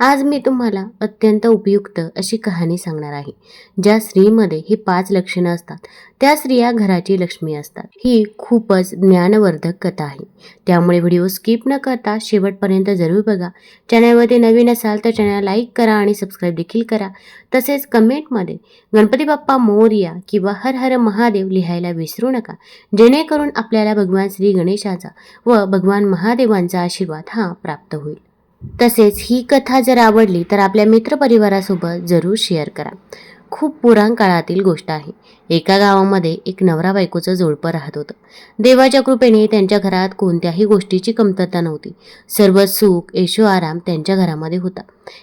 आज मी तुम्हाला अत्यंत उपयुक्त अशी कहाणी सांगणार आहे. ज्या स्त्रीमध्ये ही पाच लक्षणं असतात. त्या स्त्रिया घराची लक्ष्मी असतात. ही खूपच ज्ञानवर्धक कथा आहे. त्यामुळे व्हिडिओ स्किप न करता शेवटपर्यंत जरूर बघा. चॅनलमध्ये नवीन असाल तर चॅनल लाईक करा आणि सबस्क्राईब देखील करा. तसेच कमेंटमध्ये गणपती बाप्पा मोर्या किंवा हर हर महादेव लिहायला विसरू नका. जेणेकरून आपल्याला भगवान श्री गणेशाचा व भगवान महादेवांचा आशीर्वाद हा प्राप्त होईल. तसेच ही कथा जर आवडली तर आपल्या मित्रपरिवारासोबत जरूर शेअर करा. खूप पुराण काळातील गोष्ट आहे. एका गावामध्ये एक नवरा बायकोचं जोडपं राहत होतं. देवाच्या कृपेने त्यांच्या घरात कोणत्याही गोष्टीची कमतरता नव्हती. सर्व सुख ऐशो आराम त्यांच्या घरामध्ये होता.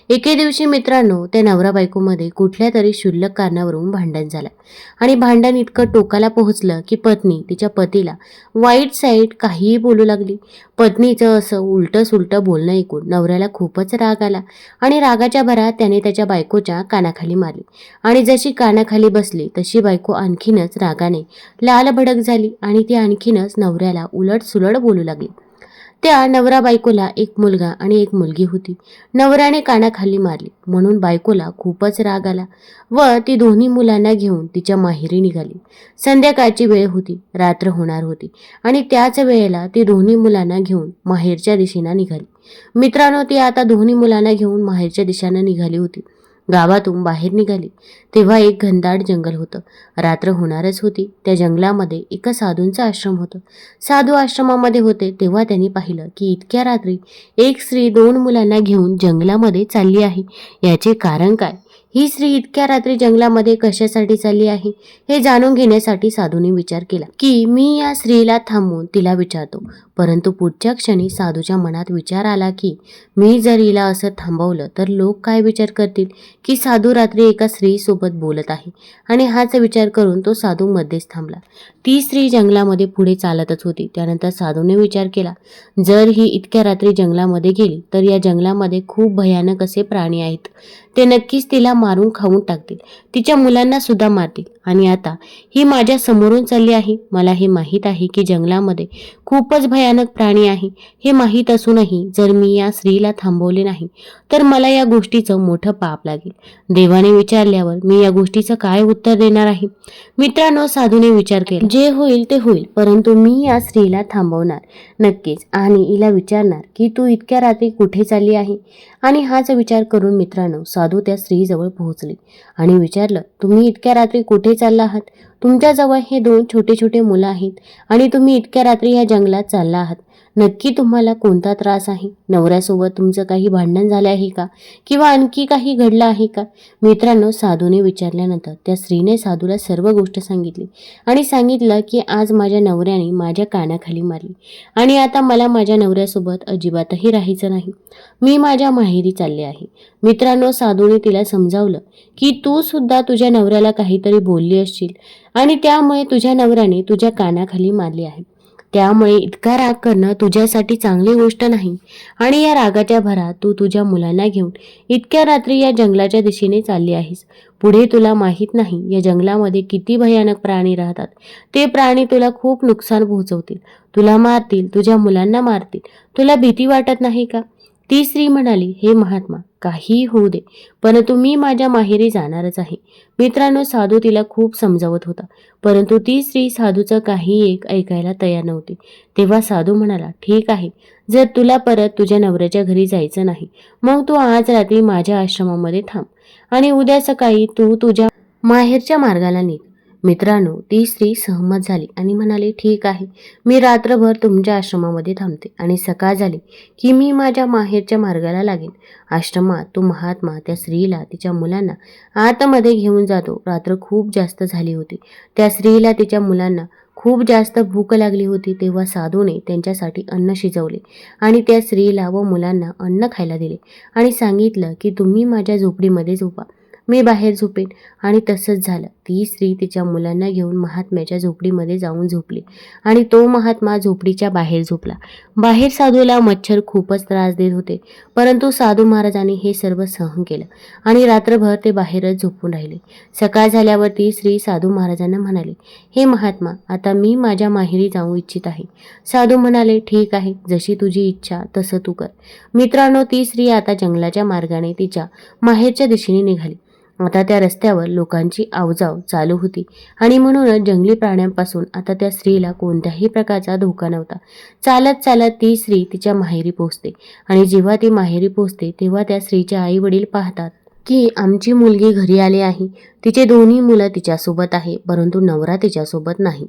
एके दिवशी मित्रांनो त्या नवरा बायकोमध्ये कुठल्या तरी क्षुल्लक कारणावरून भांडण झालं. आणि भांडण इतकं टोकाला पोहोचलं की पत्नी तिच्या पतीला वाईट साईड काहीही बोलू लागली. पत्नीचं असं उलटं सुलटं बोलणं ऐकून नवऱ्याला खूपच राग आला आणि रागाच्या भरात त्याने त्याच्या बायकोच्या कानाखाली मारली. आणि जशी कानाखाली बसली तशी बायको आणखीनच रागाने लाल भडक झाली आणि ती आणखीनच नवऱ्याला उलट सुलट बोलू लागली. त्या नवरा बायकोला एक मुलगा आणि एक मुलगी होती. नवऱ्याने कानाखाली मारली. म्हणून बायकोला खूपच राग आला व ती दोन्ही मुलांना घेऊन तिच्या माहेरी निघाली. संध्याकाळची वेळ होती. रात्र होणार होती आणि त्याच वेळेला ती दोन्ही मुलांना घेऊन माहेरच्या दिशेनं निघाली. मित्रांनो ती आता दोन्ही मुलांना घेऊन माहेरच्या दिशेनं निघाली होती. गावातून बाहेर निघाली. तेव्हा एक घनदाट जंगल होतं. रात्र होणारच होती. त्या जंगलामध्ये एका साधूंचं आश्रम होतं. साधू आश्रमामध्ये होते. तेव्हा त्यांनी पाहिलं की इतक्या रात्री एक स्त्री दोन मुलांना घेऊन जंगलामध्ये चालली आहे. याचे कारण काय? ही स्त्री इतक्या रात्री जंगलामध्ये कशासाठी चालली आहे हे जाणून घेण्यासाठी साधूने विचार केला की मी या स्त्रीला थांबवून तिला विचारतो. परंतु पुढच्या क्षणी साधूच्या मनात विचार आला की मी जर हिला असं थांबवलं तर लोक काय विचार करतील की साधू रात्री एका स्त्रीसोबत बोलत आहे आणि हाच विचार करून तो साधू मध्येच थांबला. ती स्त्री जंगलामध्ये पुढे चालतच होती. त्यानंतर साधूने विचार केला जर ही इतक्या रात्री जंगलामध्ये गेली तर या जंगलामध्ये खूप भयानक असे प्राणी आहेत. ते नक्कीच तिला मारून खाऊन टाकतील. तिच्या मुलांना सुद्धा मारतील. आणि आता ही माझ्या समोरून चालली आहे. मला हे माहीत आहे की जंगलामध्ये खूपच भयानक प्राणी आहे. हे माहीत असूनही जर मी या स्त्रीला थांबवले नाही तर मला या गोष्टीचं मोठं पाप लागेल. देवाने विचारल्यावर मी या गोष्टीचं काय उत्तर देणार आहे? मित्रांनो साधूने विचार केला. जे होईल ते होईल परंतु मी या स्त्रीला थांबवणार नक्कीच. आणि हिला विचारणार की तू इतक्या रात्री कुठे चालली आहे? आणि हाच विचार करून मित्रांनो साधू त्या स्त्रीजवळ पोहोचले आणि विचारलं तुम्ही इतक्या रात्री कुठे चालला आहात तुमच्याजवळ हे दोन छोटे छोटे मुलं आहेत आणि तुम्ही इतक्या रात्री या जंगलात चालला आहात. नक्की तुम्हाला कोणता त्रास आहे? नवऱ्यासोबत तुमचं काही भांडण झालं आहे का? किंवा आणखी काही घडलं आहे का? मित्रांनो साधूने विचारल्यानंतर त्या स्त्रीने साधूला सर्व गोष्ट सांगितली आणि सांगितलं की आज माझ्या नवऱ्याने माझ्या कानाखाली मारली आणि आता मला माझ्या नवऱ्यासोबत अजिबातही राहायचं नाही. मी माझ्या माहेरी चालले आहे. मित्रांनो साधूने तिला समजावलं की तू सुद्धा तुझ्या नवऱ्याला काहीतरी बोलली असशील. आणि त्यामुळे तुझ्या नवऱ्याने तुझ्या कानाखाली मारली आहे. त्यामुळे इतका राग करणं तुझ्यासाठी चांगली गोष्ट नाही. आणि या रागाच्या भरात तू तुझ्या मुलांना घेऊन इतक्या रात्री या जंगलाच्या दिशेने चालली आहेस. पुढे तुला माहीत नाही या जंगलामध्ये किती भयानक प्राणी राहतात. ते प्राणी तुला खूप नुकसान पोहोचवतील. तुला मारतील तुझ्या मुलांना मारतील. तुला भीती वाटत नाही का? ती स्त्री म्हणाली हे महात्मा काही होऊ दे परंतु मी माझ्या माहेरी जाणारच आहे. मित्रांनो साधू तिला खूप समजावत होता परंतु ती स्त्री साधूचं काही एक ऐकायला तयार नव्हती. तेव्हा साधू म्हणाला ठीक आहे जर तुला परत तुझ्या नवऱ्याच्या घरी जायचं नाही मग तू आज रात्री माझ्या आश्रमामध्ये थांब आणि उद्या सकाळी तू तुझ्या माहेरच्या मार्गाला निघ. मित्रांनो ती स्त्री सहमत झाली आणि म्हणाली ठीक आहे मी रात्रभर तुमच्या आश्रमामध्ये थांबते आणि सकाळ झाली की मी माझ्या माहेरच्या मार्गाला लागेन. आश्रमात तो महात्मा त्या स्त्रीला तिच्या मुलांना आतमध्ये घेऊन जातो. रात्र खूप जास्त झाली होती. त्या स्त्रीला तिच्या मुलांना खूप जास्त भूक लागली होती. तेव्हा साधूने त्यांच्यासाठी अन्न शिजवले आणि त्या स्त्रीला व मुलांना अन्न खायला दिले आणि सांगितलं की तुम्ही माझ्या झोपडीमध्ये झोपा मी बाहेर झोपेन. आणि तसंच झालं. ती स्त्री तिच्या मुलांना घेऊन महात्म्याच्या झोपडीमध्ये जाऊन झोपली. आणि तो महात्मा झोपडीच्या बाहेर झोपला. बाहेर साधूला मच्छर खूपच त्रास देत होते. परंतु साधू महाराजांनी हे सर्व सहन केलं. आणि रात्रभर ते बाहेरच झोपून राहिले. सकाळ झाल्यावर ती स्त्री साधू महाराजांना म्हणाली हे महात्मा आता मी माझ्या माहेरी जाऊ इच्छित आहे. साधू म्हणाले ठीक आहे. जशी तुझी इच्छा तसं तू कर. मित्रांनो ती स्त्री आता जंगलाच्या मार्गाने तिच्या माहेरच्या दिशेने निघाली. आता त्या रस्त्यावर लोकांची आवजाव चालू होती. आणि म्हणूनच जंगली प्राण्यांपासून आता त्या स्त्रीला कोणत्याही प्रकारचा धोका नव्हता. चालत चालत ती स्त्री तिच्या माहेरी पोहोचते. आणि जेव्हा ती माहेरी पोहोचते तेव्हा त्या स्त्रीचे आई वडील पाहतात की आमची मुलगी घरी आली आहे. तिचे दोन्ही मुलं तिच्यासोबत आहे परंतु नवरा तिच्यासोबत नाही.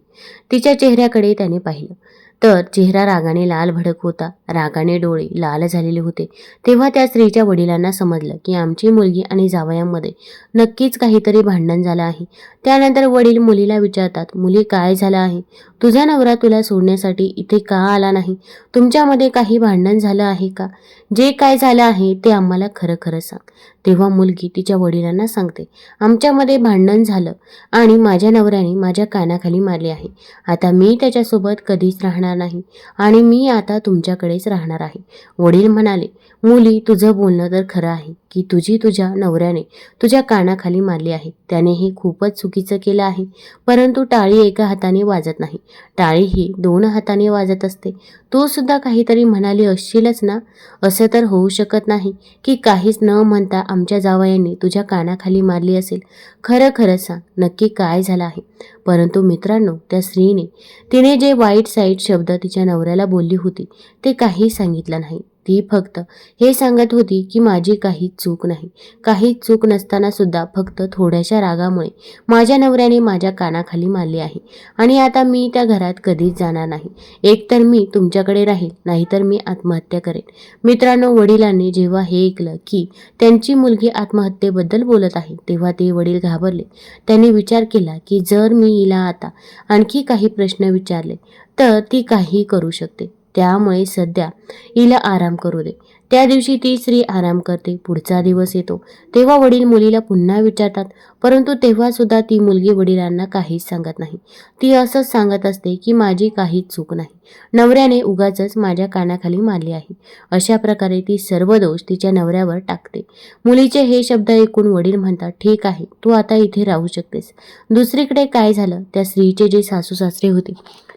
तिच्या चेहऱ्याकडे त्याने पाहिलं. तर चेहरा रागाने लाल भडक होता. रागाने डोळे लाल झालेले होते. तेव्हा त्या स्त्रीच्या वडिलांना समजलं की आमची मुलगी आणि जावयामध्ये नक्कीच काहीतरी भांडण झालं आहे. त्यानंतर वडील मुलीला विचारतात मुली काय झालं आहे? तुझा नवरा तुला सोडण्यासाठी इथे का आला नाही? तुमच्यामध्ये काही भांडण झालं आहे का? जे काय झालं आहे ते आम्हाला खरं खरं सांग. तेव्हा मुलगी तिच्या वडिलांना सांगते आमच्यामध्ये भांडण झालं आणि माझ्या नवऱ्याने माझ्या कानाखाली मारले आहे. आता मी त्याच्यासोबत कधीच राहणार नाही. आणि मी आता तुमच्याकडेच राहणार आहे. वडील म्हणाले मुली तुझं बोलणं तर खरं आहे की तुझी तुझ्या नवऱ्याने तुझ्या कानाखाली मारली आहे. त्याने हे खूपच चुकीचं केलं आहे. परंतु टाळी एका हाताने वाजत नाही. टाळी ही दोन हाताने वाजत असते. तू सुद्धा काहीतरी म्हणाली असशीलच ना? असं तर होऊ शकत नाही की काहीच न म्हणता आमच्या जावयांनी तुझ्या कानाखाली मारली असेल. खरं खरं सांग नक्की काय झालं आहे? परंतु मित्रांनो त्या स्त्रीने तिने जे वाईट साईट शब्द तिच्या नवऱ्याला बोलली होती ते काही सांगितलं नाही. ती फक्त हे सांगत होती की माझी काही चूक नाही. काही चूक नसताना सुद्धा फक्त थोड्याशा रागामुळे माझ्या नवऱ्याने माझ्या कानाखाली मारली आहे. आणि आता मी त्या घरात कधीच जाणार नाही. एकतर मी तुमच्याकडे राहील नाहीतर मी आत्महत्या करेन. मित्रांनो वडिलांनी जेव्हा हे ऐकलं की त्यांची मुलगी आत्महत्येबद्दल बोलत आहे तेव्हा ते वडील घाबरले. त्यांनी विचार केला की जर मी हिला आता आणखी काही प्रश्न विचारले तर ती काही करू शकते. त्यामुळे सध्या हिला आराम करू दे. त्या दिवशी ती स्त्री आराम करते. पुढचा दिवस येतो. तेव्हा वडील मुलीला पुन्हा विचारतात. परंतु तेव्हा सुद्धा ती मुलगी वडिलांना काहीच सांगत नाही. ती असंच सांगत असते की माझी काहीच चूक नाही. नवऱ्याने उगाच माझ्या कानाखाली मारली आहे. अशा प्रकारे ती सर्व दोष तिच्या नवऱ्यावर टाकते. मुलीचे हे शब्द ऐकून वडील म्हणतात ठीक आहे. तू आता इथे राहू शकतेस. दुसरीकडे काय झालं त्या स्त्रीचे जे सासू सासरे होते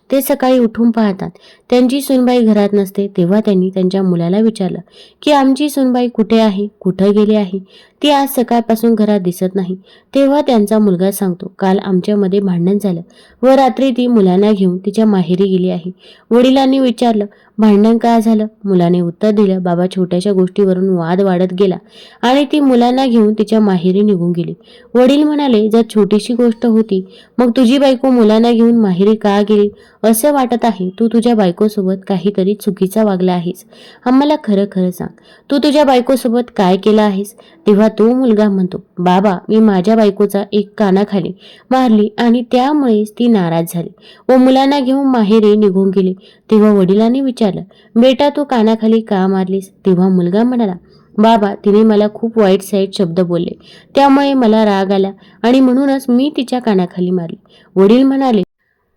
ते सकाळी उठून पाहतात. त्यांची सुनबाई घरात नसते तेव्हा त्यांनी त्यांच्या मुलाला विचारलं की आमची सुनबाई कुठे आहे? कुठं गेली आहे? ती आज सकाळपासून घरात दिसत नाही. तेव्हा त्यांचा मुलगा सांगतो काल आमच्यामध्ये भांडण झालं व रात्री ती मुलांना घेऊन तिच्या माहेरी गेली आहे. वडिलांनी विचारलं भांडण का झालं? मुलाने उत्तर दिलं बाबा छोट्याशा गोष्टीवरून वाद वाढत गेला आणि ती मुलांना घेऊन तिच्या माहेरी निघून गेली. वडील म्हणाले जर छोटीशी गोष्ट होती मग तुझी बायको मुलांना घेऊन माहेरी का गेली? असं वाटत आहे तू तुझ्या बायकोसोबत काहीतरी चुकीचा वागला आहेस. आम्हाला खरं खरं सांग तू तुझ्या बायकोसोबत काय केलं आहेस? तेव्हा तो मुलगा म्हणतो. बाबा मी माझ्या बायकोचा एक कानाखाली मारली आणि त्यामुळेच ती नाराज झाली. व मुलांना घेऊन माहेरी निघून गेली. तेव्हा वडिलांनी विचारलं बेटा तू कानाखाली का मारलीस? तेव्हा मुलगा म्हणाला बाबा तिने मला खूप वाईट साईट शब्द बोलले. त्यामुळे मला राग आला आणि म्हणूनच मी तिच्या कानाखाली मारली. वडील म्हणाले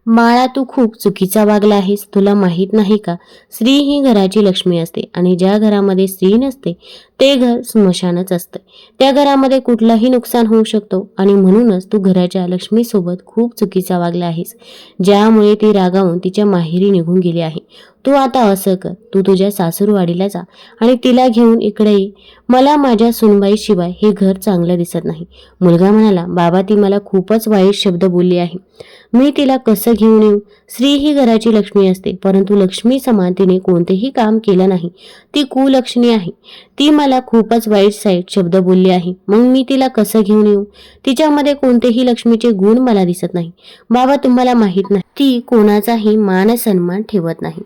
बाळा तू खूप चुकीचा वागला आहेस. तुला माहीत नाही का? स्त्री ही घराची लक्ष्मी असते आणि ज्या घरामध्ये स्त्री नसते ते घर स्मशानच असते. त्या घरामध्ये कुठलाही नुकसान होऊ शकतो आणि म्हणूनच तू घराच्या लक्ष्मीसोबत खूप चुकीचा वागला आहेस. ज्यामुळे ती रागावून तिच्या माहेरी निघून गेली आहे. तू आता असं कर. तू तुझ्या सासूरवाडीला जा आणि तिला घेऊन इकडे ये. मला माझ्या सुनबाईशिवाय हे घर चांगलं दिसत नाही. मुलगा म्हणाला बाबा ती मला खूपच वाईट शब्द बोलली आहे. मी तिला कसं घेऊन येऊ? स्त्री ही घराची लक्ष्मी असते परंतु लक्ष्मी समान तिने कोणतेही काम केलं नाही. ती कुलक्ष्मी आहे. ती मला खूपच वाईट साईट शब्द बोलली आहे. मग मी तिला कसं घेऊन येऊ? तिच्यामध्ये कोणतेही लक्ष्मीचे गुण मला दिसत नाही. बाबा तुम्हाला माहीत नाही. ती कोणाचाही मान सन्मान ठेवत नाही.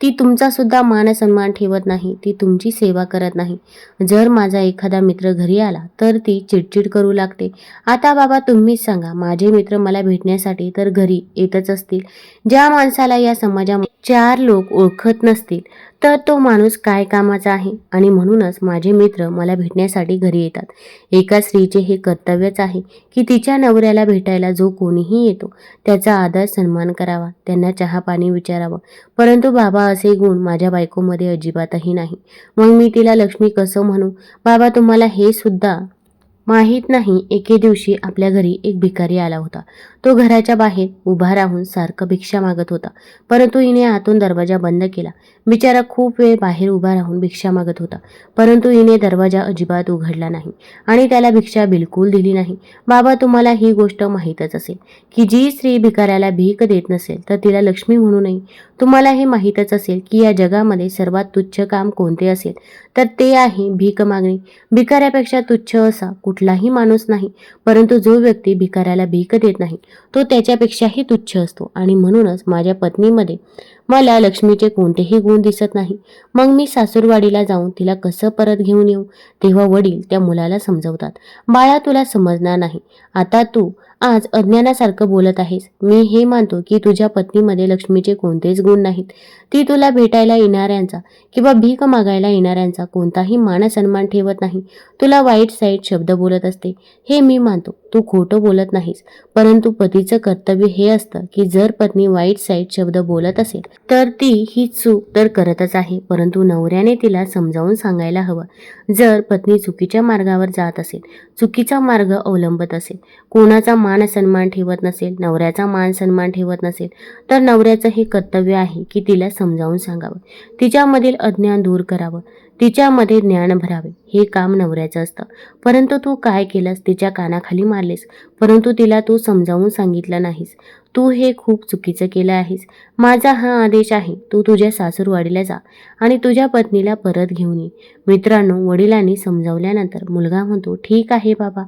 ती तुमचा सुद्धा मान सन्मान ठेवत नाही ती तुमची सेवा करत नाही. जर माझा एखादा मित्र घरी आला तर ती चिडचिड करू लागते. आता बाबा तुम्हीच सांगा माझे मित्र मला भेटण्यासाठी तर घरी येतच असतील. ज्या माणसाला या समाजामध्ये चार लोक ओळखत नसतील तर तो माणूस काय कामाचा आहे? आणि म्हणूनच माझे मित्र मला भेटण्यासाठी घरी येतात. एका स्त्रीचे हे कर्तव्यच आहे की तिच्या नवऱ्याला भेटायला जो कोणीही येतो त्याचा आदर सन्मान करावा त्यांना चहा पाणी विचारावं. परंतु बाबा असे गुण माझ्या बायकोमध्ये अजिबातही नाही. मग मी तिला लक्ष्मी कसं म्हणू? बाबा तुम्हाला हे सुद्धा माहीत नाही. एके दिवशी आपल्या घरी एक भिकारी आला होता. तो घराच्या बाहेर उभा राहून सारखं भिक्षा मागत होता. परंतु हिने आतून दरवाजा बंद केला. बिचारा खूप वेळ बाहेर उभा राहून भिक्षा मागत होता. परंतु हिने दरवाजा अजिबात उघडला नाही आणि त्याला भिक्षा बिलकुल दिली नाही. बाबा तुम्हाला ही गोष्ट माहीतच असेल की जी स्त्री भिकाऱ्याला भीक देत नसेल तर तिला लक्ष्मी म्हणू नये. तुम्हाला हे माहीतच असेल की या जगामध्ये सर्वात तुच्छ काम कोणते असेल तर ते आहे भीक मागणे. भिकाऱ्यापेक्षा तुच्छ असा कुठलाही माणूस नाही. परंतु जो व्यक्ती भिकाऱ्याला भीक देत नाही तो त्याच्यापेक्षाही तुच्छ असतो. आणि म्हणूनच माझ्या पत्नीमध्ये मला लक्ष्मीचे कोणतेही गुण दिसत नाही. मग मी सासूरवाडीला जाऊन तिला कसं परत घेऊन येऊ? तेव्हा वडील त्या मुलाला समजवतात. बाळा तुला समजणार नाही. आता तू आज अज्ञानासारखं बोलत आहेस. मी हे मानतो की तुझ्या पत्नीमध्ये लक्ष्मीचे कोणतेच गुण नाहीत. ती तुला भेटायला येणाऱ्यांचा किंवा भीक मागायला येणाऱ्यांचा कोणताही मान सन्मान ठेवत नाही. तुला वाईट साईट शब्द बोलत असते. हे मी मानतो. तू खोटं बोलत नाहीस. परंतु पतीचं कर्तव्य हे असतं की जर पत्नी वाईट साईट शब्द बोलत असेल तर ती ही चूक तर करतच आहे परंतु नवऱ्याने तिला समजावून सांगायला हवं. जर पत्नी चुकीच्या मार्गावर जात असेल चुकीचा मार्ग अवलंबत असेल कोणाचा मान सन्मान ठेवत नसेल नवऱ्याचा मान सन्मान ठेवत नसेल तर नवऱ्याचं हे कर्तव्य आहे की तिला समजावून सांगावं. तिच्यामधील अज्ञान दूर करावं. तिच्यामध्ये ज्ञान भरावे. हे काम नवऱ्याचं असतं. परंतु तू काय केलंस तिच्या कानाखाली मारलेस परंतु तिला तू समजावून सांगितलं नाहीस. तू हे खूप चुकीचं केलं आहेस. माझा हा आदेश आहे तू तुझ्या सासूरवाडीला जा आणि तुझ्या पत्नीला परत घेऊन ये. मित्रांनो वडिलांनी समजावल्यानंतर मुलगा म्हणतो ठीक आहे बाबा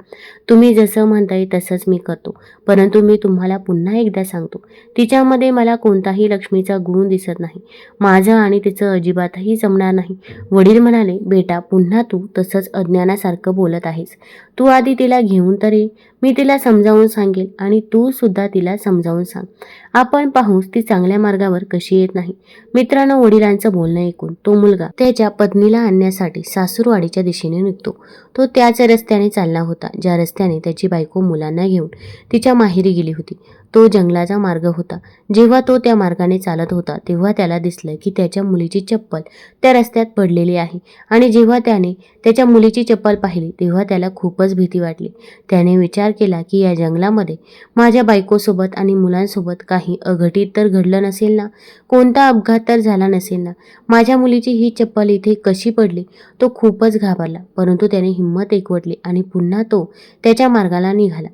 तुम्ही जसं म्हणताय तसंच मी करतो. परंतु मी तुम्हाला पुन्हा एकदा सांगतो तिच्यामध्ये मला कोणताही लक्ष्मीचा गुण दिसत नाही. माझं आणि तिचं अजिबातही जमणार नाही. वडील म्हणाले बेटा पुन्हा तू तसंच अज्ञानासारखं बोलत आहेस. तू आधी तिला घेऊन तर ये मी तिला समजावून सांगेल आणि तू सुद्धा तिला समजावून सांग. आपण पाहूस ती चांगल्या मार्गावर कशी येत नाही. मित्रांनो वडिलांचं बोलणं ऐकून तो मुलगा त्याच्या पत्नीला आणण्यासाठी सासूरवाडीच्या दिशेने निघतो. तो त्याच रस्त्याने चालला होता ज्या रस्त्याने त्याची बायको मुलांना घेऊन तिच्या माहेरी गेली होती. तो जंगलाचा मार्ग होता. जेव्हा तो त्या मार्गाने चालत होता तेव्हा त्याला दिसलं की त्याच्या मुलीची चप्पल त्या रस्त्यात पडलेली आहे. आणि जेव्हा त्याने त्याच्या मुलीची चप्पल पाहिली तेव्हा त्याला खूपच भीती वाटली. त्याने विचार केला की या जंगलामध्ये माझ्या बायकोसोबत आणि मुलांसोबत काही अघटित तर घडलं नसेल ना? कोणता अपघात तर झाला नसेल ना? माझ्या मुलीची ही चप्पल इथे कशी पडली? तो खूपच घाबरला. परंतु त्याने हिंमत एकवटली आणि पुन्हा तो त्याच्या मार्गाला निघाला.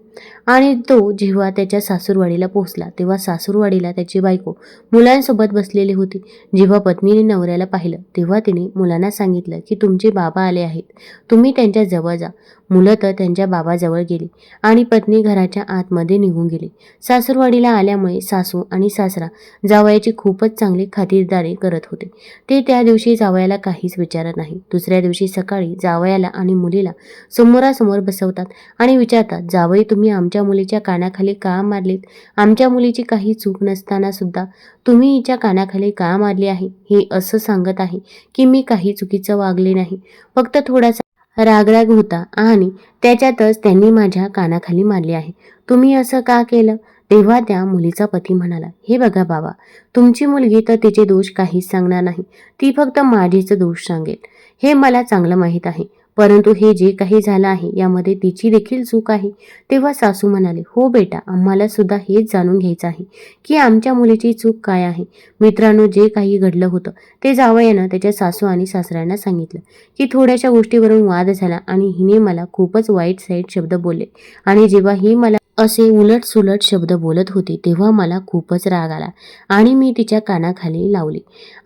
आणि तो जेव्हा त्याच्या सासूरवाडीला पोहोचला तेव्हा सासूरवाडीला त्याची बायको मुलांसोबत बसलेली होती. जेव्हा पत्नीने नवऱ्याला पाहिलं तेव्हा तिने मुलांना सांगितलं की तुमचे बाबा आले आहेत. तुम्ही त्यांच्या जवळ जा. मुलं तर त्यांच्या बाबाजवळ गेली आणि पत्नी घराच्या आतमध्ये निघून गेली. सासूरवाडीला आल्यामुळे सासू आणि सासरा जावयाची खूपच चांगली खातिरदारी करत होते. ते त्या दिवशी जावयाला काहीच विचारत नाही. दुसऱ्या दिवशी सकाळी जावयाला आणि मुलीला समोरासमोर बसवतात आणि विचारतात जावई तुम्ही आमच्या मुलीच्या कानाखाली का मारलीत? आमच्या मुलीची काही चूक नसताना सुद्धा तुम्ही हिच्या कानाखाली का मारली आहे? हे असं सांगत आहे की मी काही चुकीचं वागले नाही. फक्त थोडासा रागराग होता आणि त्याच्यातच त्यांनी माझ्या कानाखाली मारली आहे. तुम्ही असं का केलं? तेव्हा त्या मुलीचा पती म्हणाला हे बघा बाबा तुमची मुलगी तर तिचे दोष काहीच सांगणार नाही. ती फक्त माझेच दोष सांगेल. हे मला चांगलं माहीत आहे. परंतु हे जे काही झालं आहे यामध्ये तिची देखील चूक आहे. तेव्हा सासू म्हणाले हो बेटा आम्हाला सुद्धा हेच जाणून घ्यायचं आहे की आमच्या मुलीची चूक काय आहे. मित्रांनो जे काही घडलं होतं ते जावयानं त्याच्या सासू आणि सासऱ्यांना सांगितलं की थोड्याशा गोष्टीवरून वाद झाला आणि हिने मला खूपच वाईट साईट शब्द बोलले. आणि जेव्हा ही मला असे उलट सुलट शब्द बोलत होती तेव्हा मला खूपच राग आला आणि मी तिच्या कानाखाली लावली.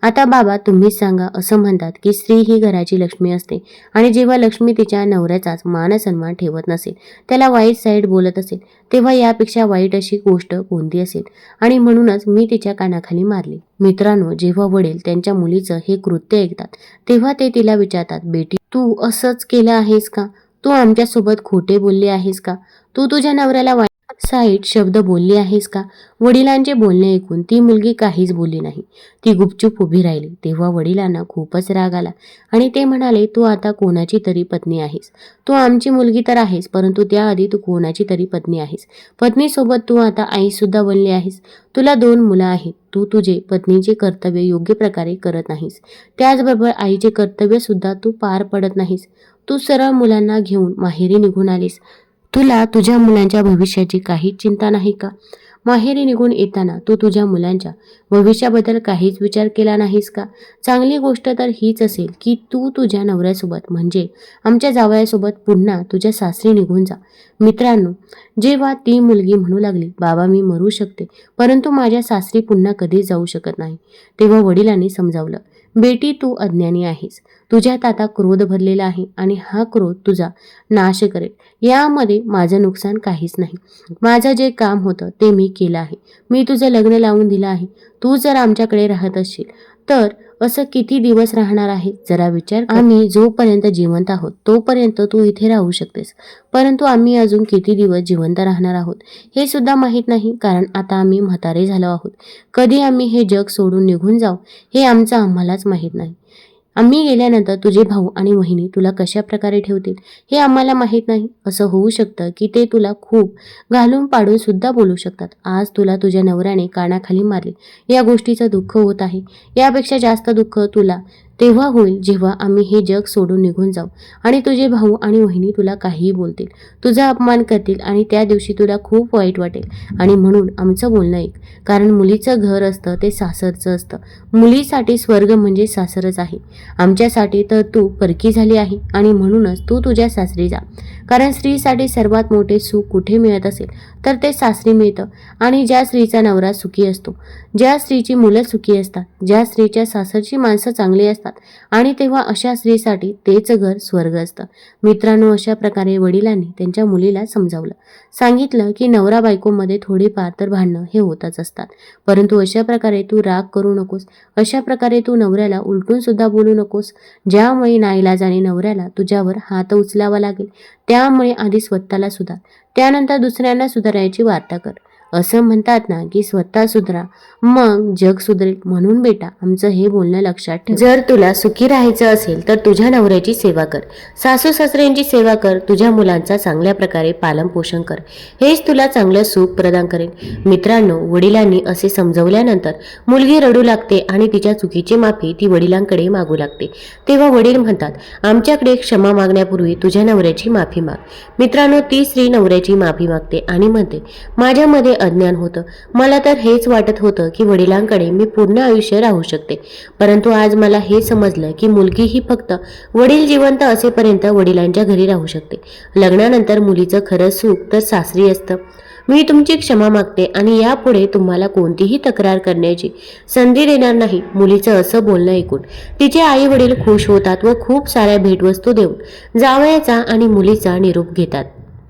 आता बाबा तुम्हीच सांगा असं म्हणतात की स्त्री ही घराची लक्ष्मी असते आणि जेव्हा लक्ष्मी तिच्या नवऱ्याचाच मानसन्मान ठेवत नसेल त्याला वाईट साईड बोलत असेल तेव्हा यापेक्षा वाईट अशी गोष्ट कोणती असेल? आणि म्हणूनच मी तिच्या कानाखाली मारली. मित्रांनो जेव्हा वडील त्यांच्या मुलीचं हे कृत्य ऐकतात तेव्हा ते तिला विचारतात बेटी तू असंच केलं आहेस का? तू आमच्यासोबत खोटे बोलले आहेस का? तू तुझ्या नवऱ्याला वाईट साईट शब्द बोलली आहेस का? वडिलांचे बोलणे ऐकून ती मुलगी काहीच बोलली नाही. ती गुपचूप उभी राहिली. तेव्हा वडिलांना खूपच राग आला आणि ते म्हणाले तू आता कोणाची तरी पत्नी आहेस? तू आमची मुलगी तर आहेस परंतु त्याआधी तू कोणाची तरी पत्नी आहेस? पत्नीसोबत तू आता आईसुद्धा बनली आहेस? तुला दोन मुलं आहेत. तू तुझे पत्नीचे कर्तव्य योग्य प्रकारे करत नाहीस. त्याचबरोबर आईचे कर्तव्यसुद्धा तू पार पडत नाहीस. तू सरळ मुलांना घेऊन माहेरी निघून आलीस. तुला तुझ्या मुलांच्या भविष्याची काहीच चिंता नाही का? माहेरी निघून येताना तू तुझ्या मुलांच्या भविष्याबद्दल काहीच विचार केला नाहीस का? चांगली गोष्ट तर हीच असेल की तू तुझ्या नवऱ्यासोबत म्हणजे आमच्या जावयासोबत पुन्हा तुझ्या सासरी निघून जा. मित्रांनो जेव्हा ती मुलगी म्हणू लागली बाबा मी मरू शकते परंतु माझ्या सासरी पुन्हा कधीच जाऊ शकत नाही तेव्हा वडिलांनी समजावलं. बेटी तू अज्ञानी आहेस. तुझ्यात आता क्रोध भरलेला आहे आणि हा क्रोध तुझा नाश करेल. यामध्ये माझं नुकसान काहीच नाही. माझं जे काम होतं ते मी केलं आहे. मी तुझं लग्न लावून दिलं आहे. तू जर आमच्याकडे राहत असशील तर असं किती दिवस राहणार आहे? जरा विचार आम्ही जोपर्यंत जिवंत आहोत तोपर्यंत तू इथे राहू शकतेस. परंतु आम्ही अजून किती दिवस जिवंत राहणार आहोत हे सुद्धा माहीत नाही कारण आता आम्ही म्हातारे झालो आहोत. कधी आम्ही हे जग सोडून निघून जाऊ हे आमचं आम्हालाच माहीत नाही. आम्ही गेल्यानंतर तुझे भाऊ आणि वहिनी तुला कशा प्रकारे ठेवतील हे आम्हाला माहीत नाही. असं होऊ शकतं की ते तुला खूप घालून पाडून सुद्धा बोलू शकतात. आज तुला तुझ्या नवऱ्याने कानाखाली मारले. या गोष्टीचं दुःख होत आहे. यापेक्षा जास्त दुःख तुला तेव्हा होईल जेव्हा आम्ही हे जग सोडून निघून जाऊ. आणि तुझे भाऊ आणि वहिनी तुला काहीही बोलतील. तुझा अपमान करतील आणि त्या दिवशी तुला खूप वाईट वाटेल. आणि म्हणून आमचं बोलणं ऐक. कारण मुलीचं घर असतं ते सासरचं असतं. मुलीसाठी स्वर्ग म्हणजे सासरच आहे. आमच्यासाठी तर तू परकी झाली आहे आणि म्हणूनच तू तुझ्या सासरी जा. कारण स्त्रीसाठी सर्वात मोठे सुख कुठे मिळत असेल तर ते सासरी मिळतं. आणि ज्या स्त्रीचा नवरा सुखी असतो ज्या स्त्रीची मुलं सुखी असतात ज्या स्त्रीच्या सासरची माणसं चांगली असतात आणि तेव्हा अशा स्त्रीसाठी तेच घर स्वर्ग असतं. मित्रांनो अशा प्रकारे वडिलांनी त्यांच्या मुलीला समजावलं. सांगितलं की नवरा बायकोमध्ये थोडीफार तर भांडणं हे होतच असतात. परंतु अशा प्रकारे तू राग करू नकोस. अशा प्रकारे तू नवऱ्याला उलटून सुद्धा बोलू नकोस. ज्यामुळे नाईलाजाने नवऱ्याला तुझ्यावर हात उचलावा लागेल. त्यामुळे आधी स्वतःला सुधार. त्यानंतर दुसऱ्यांना सुधारायची वार्ता कर. असं म्हणतात ना की स्वतः सुधरा. मग जग सुधरेल म्हणून बेटा आमचं हे बोलणं लक्षात ठेव. जर तुला सुखी राहायचं असेल तर तुझ्या नवऱ्याची सेवा कर. सासू सासऱ्यांची सेवा कर. तुझ्या मुलांचा चांगल्या प्रकारे पालन पोषण कर. हेच तुला चांगलं सुख प्रदान करेल मित्रांनो वडिलांनी असे समजवल्यानंतर मुलगी रडू लागते आणि तिच्या चुकीची माफी ती वडिलांकडे मागू लागते. तेव्हा वडील म्हणतात आमच्याकडे क्षमा मागण्यापूर्वी तुझ्या नवऱ्याची माफी माग. मित्रांनो ती स्त्री नवऱ्याची माफी मागते आणि म्हणते माझ्यामध्ये अज्ञान होतं. मला तर हेच वाटत होतं की वडिलांकडे मी पूर्ण आयुष्य राहू शकते. परंतु आज मला हे समजलं की मुलगी ही फक्त वडील जिवंत असेपर्यंत वडिलांच्या घरी राहू शकते. लग्नानंतर मुलीचं खरं सुख तर सासरी असतं. मी तुमची क्षमा मागते आणि यापुढे तुम्हाला कोणतीही तक्रार करण्याची संधी देणार नाही मुलीचं असं बोलणं ऐकून. तिचे आई वडील खुश होतात व खूप साऱ्या भेटवस्तू देऊन जावयाचा आणि मुलीचा निरोप घेतात.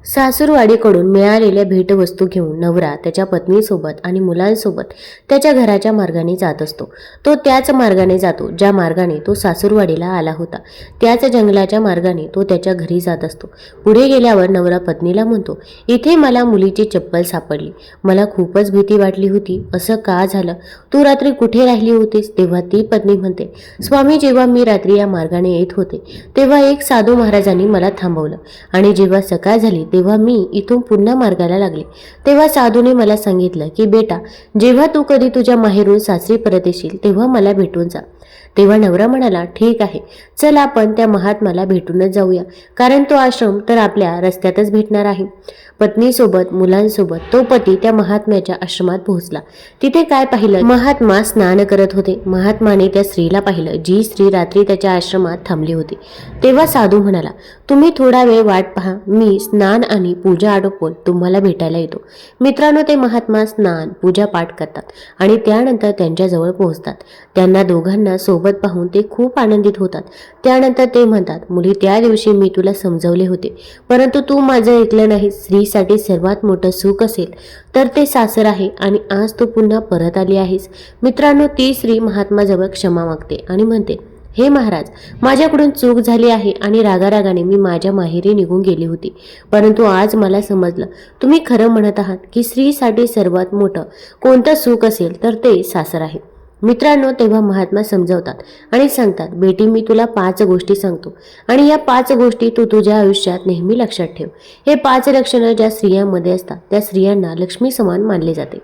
सासूरवाडीकडून मिळालेल्या भेटवस्तू घेऊन नवरा त्याच्या पत्नीसोबत आणि मुलांसोबत त्याच्या घराच्या मार्गाने जात असतो. तो त्याच मार्गाने जातो ज्या मार्गाने तो सासूरवाडीला आला होता. त्याच जंगलाच्या मार्गाने तो त्याच्या घरी जात असतो. पुढे गेल्यावर नवरा पत्नीला म्हणतो इथे मला मुलीची चप्पल सापडली. मला खूपच भीती वाटली होती. असं का झालं? तू रात्री कुठे राहिली होतीस? तेव्हा ती पत्नी म्हणते स्वामी जेव्हा मी रात्री या मार्गाने येत होते तेव्हा एक साधू महाराजांनी मला थांबवलं. आणि जेव्हा सकाळ झाली तेव्हा मी इथून पुन्हा मार्गाला लागले. तेव्हा साधूने मला सांगितलं की बेटा जेव्हा तू कधी तुझ्या माहेरून सासरी परत येशील तेव्हा मला भेटून जा. तेव्हा नवरा म्हणाला ठीक आहे चल आपण त्या महात्माला भेटूनच जाऊया. कारण तो आश्रम तर आपल्या रस्त्यातच भेटणार आहे. पत्नीसोबत मुलांसोबत तो पती त्या महात्म्याच्या आश्रमात पोहोचला. तिथे काय पाहिलं? महात्मा स्नान करत होते. महात्माने त्या स्त्रीला पाहिलं जी स्त्री रात्री त्याच्या आश्रमात थांबली होती. तेव्हा साधू म्हणाला तुम्ही थोडा वेळ वाट पहा. मी स्नान आणि पूजा आटोपून तुम्हाला भेटायला येतो. मित्रांनो ते महात्मा स्नान पूजा पाठ करतात आणि त्यानंतर त्यांच्याजवळ पोहोचतात. त्यांना दोघांना सोबत पाहून ते खूप आनंदित होतात. त्यानंतर ते म्हणतात मुली त्या दिवशी मी तुला समजवले होते. परंतु तू माझं ऐकलं नाही स्त्री स्त्रीसाठी सर्वात मोठं सुख असेल तर ते सासर आहे आणि आज तू पुन्हा परत आली आहेस. मित्रांनो ती स्त्री महात्माजवळ क्षमा मागते आणि म्हणते हे महाराज माझ्याकडून चूक झाली आहे आणि रागारागाने मी माझ्या माहेरी निघून गेली होती. परंतु आज मला समजलं तुम्ही खरं म्हणत आहात की स्त्रीसाठी सर्वात मोठं कोणतं सुख असेल तर ते सासर आहे. मित्रांनो तेव्हा महात्मा समजवतात आणि सांगतात बेटी मी तुला पाच गोष्टी सांगतो आणि या पाच गोष्टी तू तुझ्या आयुष्यात नेहमी लक्षात ठेव. हे पाच लक्षणं ज्या स्त्रियांमध्ये असतात त्या स्त्रियांना लक्ष्मी समान मानले जाते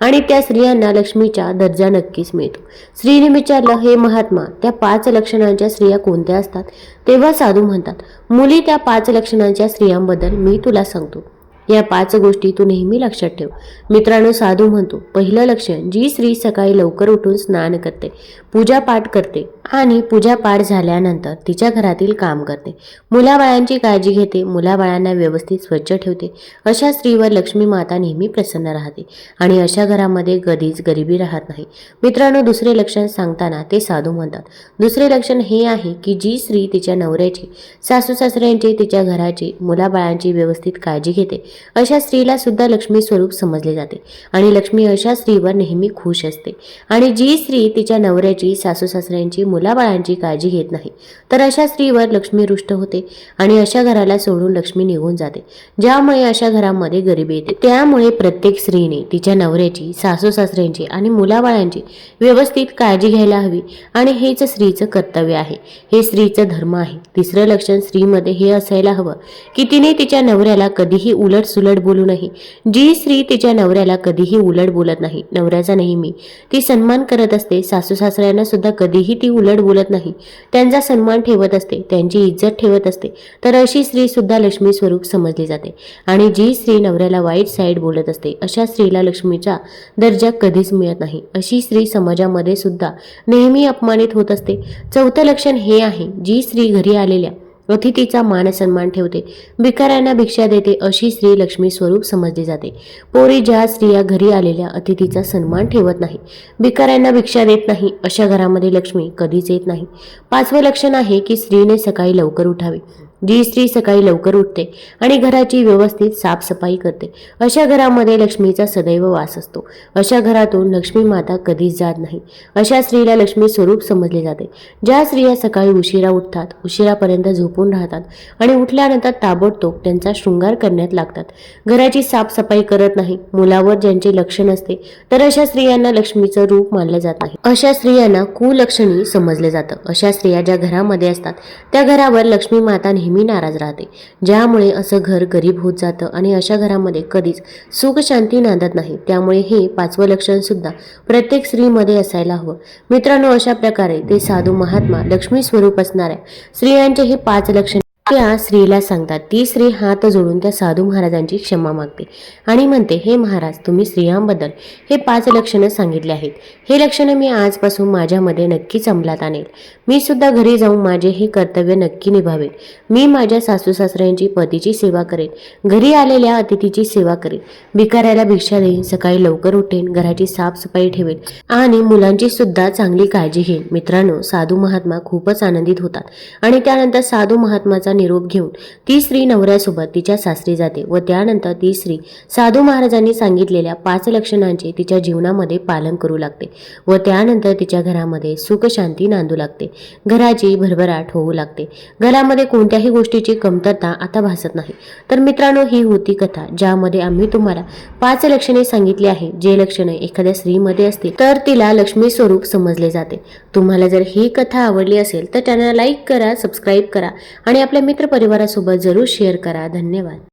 आणि त्या स्त्रियांना लक्ष्मीचा दर्जा नक्कीच मिळतो. स्त्रीने विचारलं हे महात्मा त्या पाच लक्षणांच्या स्त्रिया कोणत्या असतात? तेव्हा साधू म्हणतात मुली त्या पाच लक्षणांच्या स्त्रियांबद्दल मी तुला सांगतो. या पाच गोष्टी तू नेहमी लक्षात ठेव. मित्रांनो साधू म्हणतो पहिलं लक्षण जी स्त्री सकाळी लवकर उठून स्नान करते पूजा पाठ करते आणि पूजा पाठ झाल्यानंतर तिच्या घरातील काम करते. मुलाबाळांची काळजी घेते मुलाबाळांना व्यवस्थित स्वच्छ ठेवते. अशा स्त्रीवर लक्ष्मी माता नेहमी प्रसन्न राहते आणि अशा घरामध्ये कधीच गरिबी राहत नाही. मित्रांनो दुसरे लक्षण सांगताना ते साधू म्हणतात. दुसरे लक्षण हे आहे की जी स्त्री तिच्या नवऱ्याची सासू सासऱ्यांची तिच्या घराची मुलाबाळांची व्यवस्थित काळजी घेते. अशा स्त्रीला सुद्धा लक्ष्मी स्वरूप समजले जाते आणि लक्ष्मी अशा स्त्रीवर नेहमी खुश असते. आणि जी स्त्री तिच्या नवऱ्याची सासू सासऱ्यांची मुलाबाळांची काळजी घेत नाही. तर अशा स्त्रीवर लक्ष्मी रुष्ट होते आणि अशा घराला सोडून लक्ष्मी निघून जाते. ज्यामुळे अशा घरामध्ये गरिबी येते. त्यामुळे प्रत्येक स्त्रीने तिच्या नवऱ्याची सासू सासऱ्यांची आणि मुलाबाळांची व्यवस्थित काळजी घ्यायला हवी आणि हेच स्त्रीचं कर्तव्य आहे. हे स्त्रीचं धर्म आहे. तिसरं लक्षण स्त्रीमध्ये हे असायला हवं की तिने तिच्या नवऱ्याला कधीही उलट सुलट बोलू नये. जी स्त्री तिच्या नवऱ्याला कधीही उलट बोलत नाही नवऱ्याचा नेहमी ती सन्मान करत असते. सासू सासऱ्यांना सुद्धा कधीही ती उलट बोलत नाही. त्यांचा सन्मान ठेवत असते त्यांची इज्जत ठेवत असते. तर अशी स्त्री सुद्धा लक्ष्मी स्वरूप समजली जाते. आणि जी स्त्री नवऱ्याला वाईट साईड बोलत असते अशा स्त्रीला लक्ष्मीचा दर्जा कधीच मिळत नाही. अशी स्त्री समाजामध्ये सुद्धा नेहमी अपमानित होत असते. चौथं लक्षण हे आहे जी स्त्री घरी आलेल्या अतिथीचा मान सन्मान ठेवते. भिकाऱ्यांना भिक्षा देते अशी स्त्री लक्ष्मी स्वरूप समजली जाते. पोरी ज्या स्त्रिया घरी आलेल्या अतिथीचा सन्मान ठेवत नाही भिकाऱ्यांना भिक्षा देत नाही अशा घरामध्ये लक्ष्मी कधीच येत नाही. पाचवं लक्षण आहे की स्त्रीने सकाळी लवकर उठावे. जी स्त्री सकाळी लवकर उठते आणि घराची व्यवस्थित साफसफाई करते. अशा घरामध्ये लक्ष्मीचा सदैव वास असतो. अशा घरातून लक्ष्मी माता कधीच जात नाही. अशा स्त्रीला लक्ष्मी स्वरूप समजले जाते. ज्या स्त्रिया सकाळी उशिरा उठतात उशिरापर्यंत झोपून राहतात आणि उठल्यानंतर ताबडतोब त्यांचा शृंगार करण्यात लागतात. घराची साफसफाई करत नाही मुलावर ज्यांचे लक्ष नसते तर अशा स्त्रियांना लक्ष्मीचं रूप मानलं जात नाही. अशा स्त्रियांना कुलक्षणी समजलं जातं. अशा स्त्रिया ज्या घरामध्ये असतात त्या घरावर लक्ष्मी माता नेहमी नाराज राहते. ज्यामुळे असं घर गरीब होत जातं आणि अशा घरामध्ये कधीच सुख शांती नांदत नाही. त्यामुळे हे पाचवं लक्षण सुद्धा प्रत्येक स्त्रीमध्ये असायला हवं. मित्रांनो अशा प्रकारे ते साधू महात्मा लक्ष्मी स्वरूप असणाऱ्या स्त्रियांचे हे पाच लक्षण त्या स्त्रीला सांगतात ती स्त्री हात जोडून त्या साधू महाराजांची क्षमा मागते आणि म्हणते हे महाराज तुम्ही स्त्रियांबद्दल हे पाच लक्षणं सांगितले आहेत. हे लक्षणं मी आजपासून माझ्यामध्ये नक्कीच अंमलात आणेल. मी सुद्धा घरी जाऊन माझे हे कर्तव्य नक्की निभावेन मी माझ्या सासू सासऱ्यांची पतीची सेवा करेन. घरी आलेल्या अतिथीची सेवा करेन. भिकाऱ्याला भिक्षा देईन. सकाळी लवकर उठेन. घराची साफसफाई ठेवेन आणि मुलांची सुद्धा चांगली काळजी घेईन. मित्रांनो साधू महात्मा खूपच आनंदित होतात आणि त्यानंतर साधू महात्माचा निरोप घेऊन ती स्त्री नवऱ्यासोबत तिच्या सासरी जाते व त्यानंतर ती स्त्री साधू महाराजांनी सांगितलेल्या पाच लक्षणांचे तिच्या जीवनामध्ये पालन करू लागते व त्यानंतर तिच्या घरामध्ये सुख शांती नांदू लागते. घराची भरभराट होऊ लागते. घरामध्ये कोणत्याही गोष्टीची कमतरता आता भासत नाही. तर मित्रांनो ही होती कथा ज्यामध्ये आम्ही तुम्हाला पाच लक्षणे सांगितली आहे. जे लक्षणे एखाद्या स्त्रीमध्ये असतील तर तिला लक्ष्मी स्वरूप समजले जाते. तुम्हाला जर ही कथा आवडली असेल तर त्यांना लाईक करा सबस्क्राईब करा आणि आपल्या आपल्या मित्रपरिवारासोबत जरूर शेअर करा. धन्यवाद.